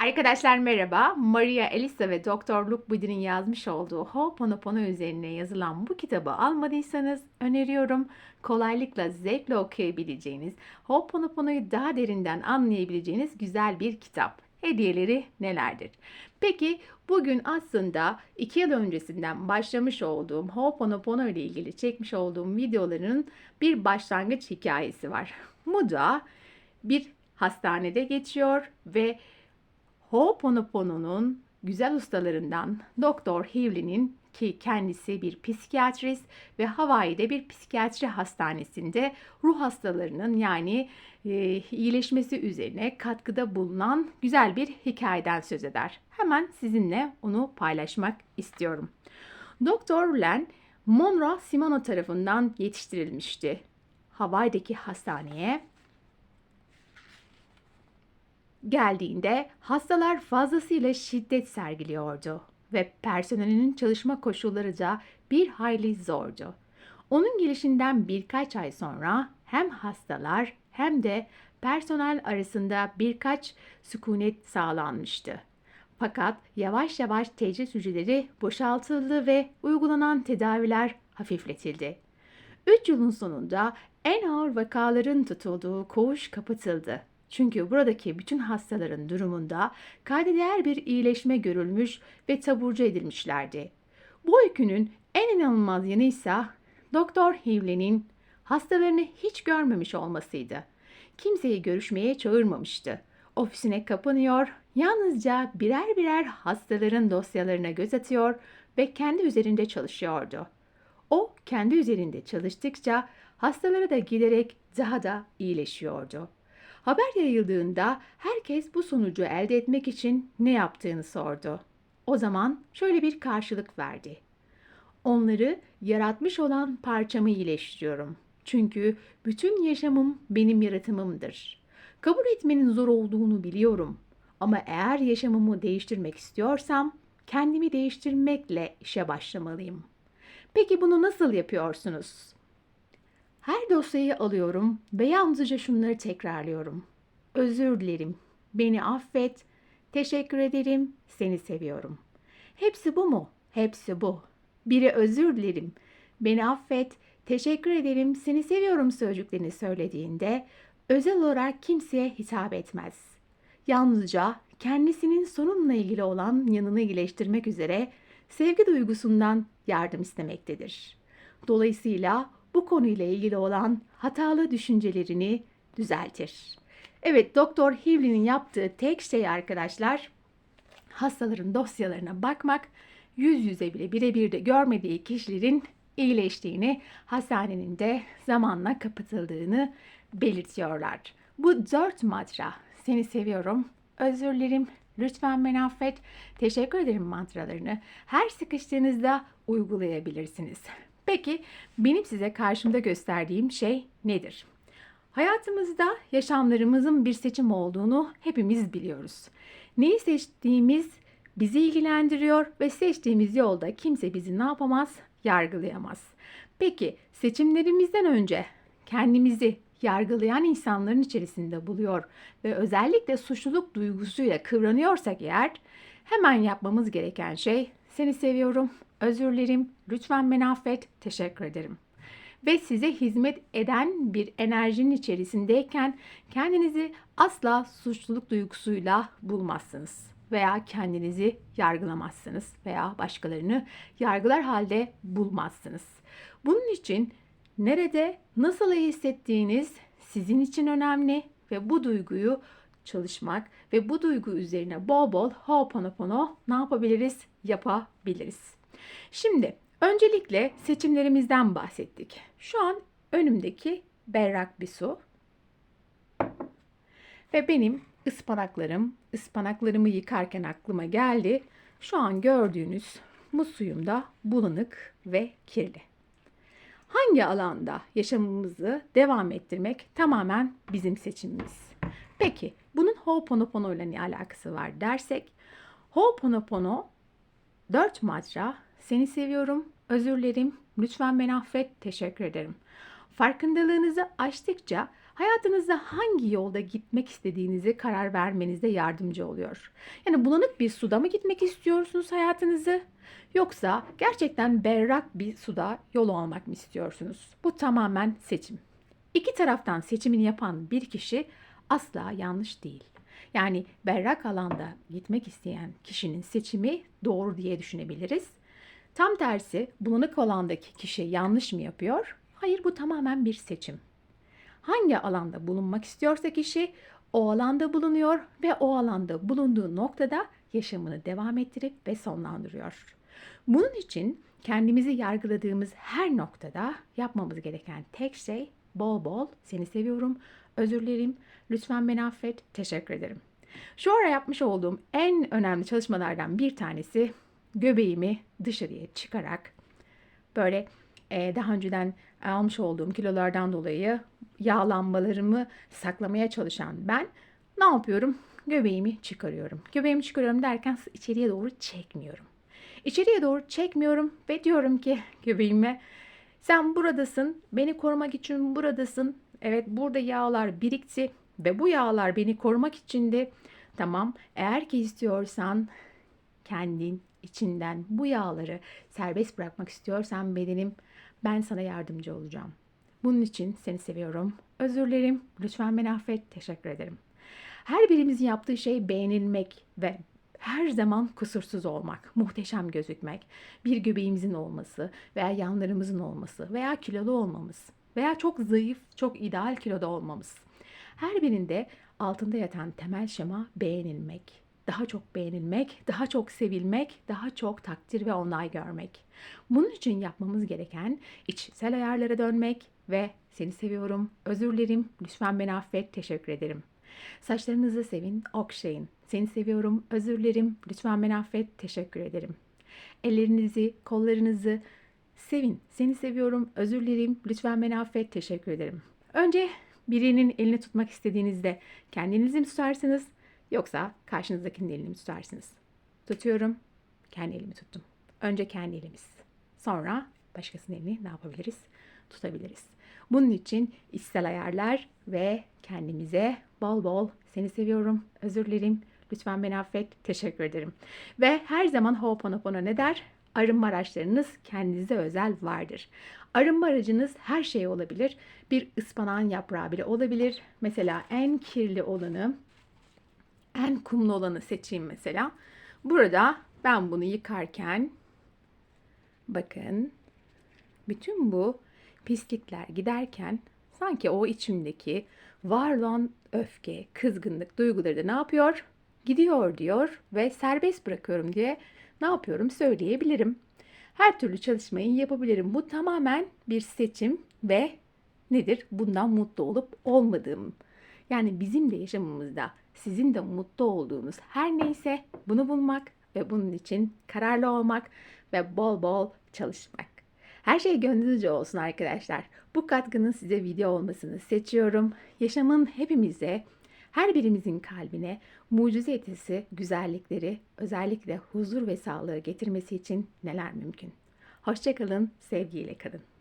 Arkadaşlar merhaba. Maria Elisa ve Dr. Luke Budy'nin yazmış olduğu Ho'oponopono üzerine yazılan bu kitabı almadıysanız öneriyorum. Kolaylıkla, zevkle okuyabileceğiniz, Ho'oponopono'yu daha derinden anlayabileceğiniz güzel bir kitap. Hediyeleri nelerdir? Peki bugün aslında iki yıl öncesinden başlamış olduğum Ho'oponopono ile ilgili çekmiş olduğum videoların bir başlangıç hikayesi var. Bu da bir hastanede geçiyor ve Ho'oponopono'nun güzel ustalarından Doktor Hivlin'in ki kendisi bir psikiyatrist ve Hawaii'de bir psikiyatri hastanesinde ruh hastalarının yani e, iyileşmesi üzerine katkıda bulunan güzel bir hikayeden söz eder. Hemen sizinle onu paylaşmak istiyorum. Doktor Len Monroe Simono tarafından yetiştirilmişti. Hawaii'deki hastaneye geldiğinde hastalar fazlasıyla şiddet sergiliyordu ve personelinin çalışma koşulları da bir hayli zordu. Onun gelişinden birkaç ay sonra hem hastalar hem de personel arasında birkaç sükunet sağlanmıştı. Fakat yavaş yavaş tecrit hücreleri boşaltıldı ve uygulanan tedaviler hafifletildi. 3 yılın sonunda en ağır vakaların tutulduğu koğuş kapatıldı çünkü buradaki bütün hastaların durumunda kaydediğer bir iyileşme görülmüş ve taburcu edilmişlerdi. Bu öykünün en inanılmaz yanı ise Doktor Hivlin'in hastalarını hiç görmemiş olmasıydı. Kimseyi görüşmeye çağırmamıştı. Ofisine kapanıyor, yalnızca birer birer hastaların dosyalarına göz atıyor ve kendi üzerinde çalışıyordu. O kendi üzerinde çalıştıkça hastaları da giderek daha da iyileşiyordu. Haber yayıldığında herkes bu sonucu elde etmek için ne yaptığını sordu. O zaman şöyle bir karşılık verdi. Onları yaratmış olan parçamı iyileştiriyorum. Çünkü bütün yaşamım benim yaratımımdır. Kabul etmenin zor olduğunu biliyorum. Ama eğer yaşamımı değiştirmek istiyorsam kendimi değiştirmekle işe başlamalıyım. Peki bunu nasıl yapıyorsunuz? Her dosyayı alıyorum ve yalnızca şunları tekrarlıyorum. Özür dilerim. Beni affet. Teşekkür ederim. Seni seviyorum. Hepsi bu mu? Hepsi bu. Biri özür dilerim. Beni affet. Teşekkür ederim. Seni seviyorum sözcüklerini söylediğinde özel olarak kimseye hitap etmez. Yalnızca kendisinin sorunla ilgili olan yanını iyileştirmek üzere sevgi duygusundan yardım istemektedir. Dolayısıyla bu konuyla ilgili olan hatalı düşüncelerini düzeltir. Evet, Doktor Hivlin'in yaptığı tek şey arkadaşlar hastaların dosyalarına bakmak, yüz yüze bile birebir de görmediği kişilerin iyileştiğini, hastanenin de zamanla kapatıldığını belirtiyorlar. Bu dört mantra, seni seviyorum, özür dilerim, lütfen beni affet, teşekkür ederim mantralarını her sıkıştığınızda uygulayabilirsiniz. Peki benim size karşımda gösterdiğim şey nedir? Hayatımızda yaşamlarımızın bir seçim olduğunu hepimiz biliyoruz. Neyi seçtiğimiz bizi ilgilendiriyor ve seçtiğimiz yolda kimse bizi ne yapamaz? Yargılayamaz. Peki seçimlerimizden önce kendimizi yargılayan insanların içerisinde buluyor ve özellikle suçluluk duygusuyla kıvranıyorsak eğer hemen yapmamız gereken şey seni seviyorum, özür dilerim, lütfen beni affet, teşekkür ederim. Ve size hizmet eden bir enerjinin içerisindeyken kendinizi asla suçluluk duygusuyla bulmazsınız veya kendinizi yargılamazsınız veya başkalarını yargılar halde bulmazsınız. Bunun için nerede nasıl hissettiğiniz sizin için önemli ve bu duyguyu çalışmak ve bu duygu üzerine bol bol Ho'oponopono ne yapabiliriz? Yapabiliriz. Şimdi öncelikle seçimlerimizden bahsettik. Şu an önümdeki berrak bir su ve benim ıspanaklarım, ıspanaklarımı yıkarken aklıma geldi. Şu an gördüğünüz bu suyum da bulanık ve kirli. Hangi alanda yaşamımızı devam ettirmek tamamen bizim seçimimiz. Peki bunun Ho'oponopono ile ne alakası var dersek Ho'oponopono dört mantra seni seviyorum, özür dilerim, lütfen beni affet, teşekkür ederim. Farkındalığınızı açtıkça hayatınızda hangi yolda gitmek istediğinizi karar vermenizde yardımcı oluyor. Yani bulanık bir suda mı gitmek istiyorsunuz hayatınızı? Yoksa gerçekten berrak bir suda yol almak mı istiyorsunuz? Bu tamamen seçim. İki taraftan seçimini yapan bir kişi asla yanlış değil. Yani berrak alanda gitmek isteyen kişinin seçimi doğru diye düşünebiliriz. Tam tersi bulanık alandaki kişi yanlış mı yapıyor? Hayır bu tamamen bir seçim. Hangi alanda bulunmak istiyorsa kişi o alanda bulunuyor ve o alanda bulunduğu noktada yaşamını devam ettirip ve sonlandırıyor. Bunun için kendimizi yargıladığımız her noktada yapmamız gereken tek şey bol bol seni seviyorum, özür dilerim, lütfen beni affet, teşekkür ederim. Şu ara yapmış olduğum en önemli çalışmalardan bir tanesi göbeğimi dışarıya çıkarak böyle e, daha önceden almış olduğum kilolardan dolayı yağlanmalarımı saklamaya çalışan ben ne yapıyorum? Göbeğimi çıkarıyorum. Göbeğimi çıkarıyorum derken içeriye doğru çekmiyorum. İçeriye doğru çekmiyorum ve diyorum ki göbeğime sen buradasın, beni korumak için buradasın. Evet burada yağlar birikti ve bu yağlar beni korumak içindi. Tamam eğer ki istiyorsan kendin içinden bu yağları serbest bırakmak istiyorsan bedenim ben sana yardımcı olacağım. Bunun için seni seviyorum. Özür dilerim. Lütfen beni affet. Teşekkür ederim. Her birimizin yaptığı şey beğenilmek ve her zaman kusursuz olmak, muhteşem gözükmek, bir göbeğimizin olması veya yanlarımızın olması veya kilolu olmamız veya çok zayıf, çok ideal kiloda olmamız. Her birinde altında yatan temel şema beğenilmek, daha çok beğenilmek, daha çok sevilmek, daha çok takdir ve onay görmek. Bunun için yapmamız gereken içsel ayarlara dönmek ve seni seviyorum, özür dilerim, lütfen beni affet, teşekkür ederim. Saçlarınızı sevin, okşayın. Seni seviyorum, özür dilerim, lütfen beni affet, teşekkür ederim. Ellerinizi, kollarınızı sevin. Seni seviyorum, özür dilerim, lütfen beni affet, teşekkür ederim. Önce birinin elini tutmak istediğinizde kendinizi mi tutarsınız yoksa karşınızdakinin elini tutarsınız? Tutuyorum, kendi elimi tuttum. Önce kendi elimiz. Sonra başkasının elini ne yapabiliriz? Tutabiliriz. Bunun için içsel ayarlar ve kendimize bol bol seni seviyorum, özür dilerim, lütfen beni affet, teşekkür ederim. Ve her zaman Ho'oponopono ne der? Arınma araçlarınız kendinize özel vardır. Arınma aracınız her şey olabilir. Bir ıspanağın yaprağı bile olabilir. Mesela en kirli olanı, en kumlu olanı seçeyim mesela. Burada ben bunu yıkarken bakın bütün bu pislikler giderken sanki o içimdeki var olan öfke, kızgınlık duyguları da ne yapıyor? Gidiyor diyor ve serbest bırakıyorum diye ne yapıyorum söyleyebilirim. Her türlü çalışmayı yapabilirim. Bu tamamen bir seçim ve nedir? Bundan mutlu olup olmadığım. Yani bizim de yaşamımızda sizin de mutlu olduğunuz her neyse bunu bulmak ve bunun için kararlı olmak ve bol bol çalışmak. Her şey gönlünüzce olsun arkadaşlar. Bu katkının size video olmasını seçiyorum. Yaşamın hepimize, her birimizin kalbine mucize etisi, güzellikleri, özellikle huzur ve sağlığı getirmesi için neler mümkün? Hoşçakalın, sevgiyle kalın.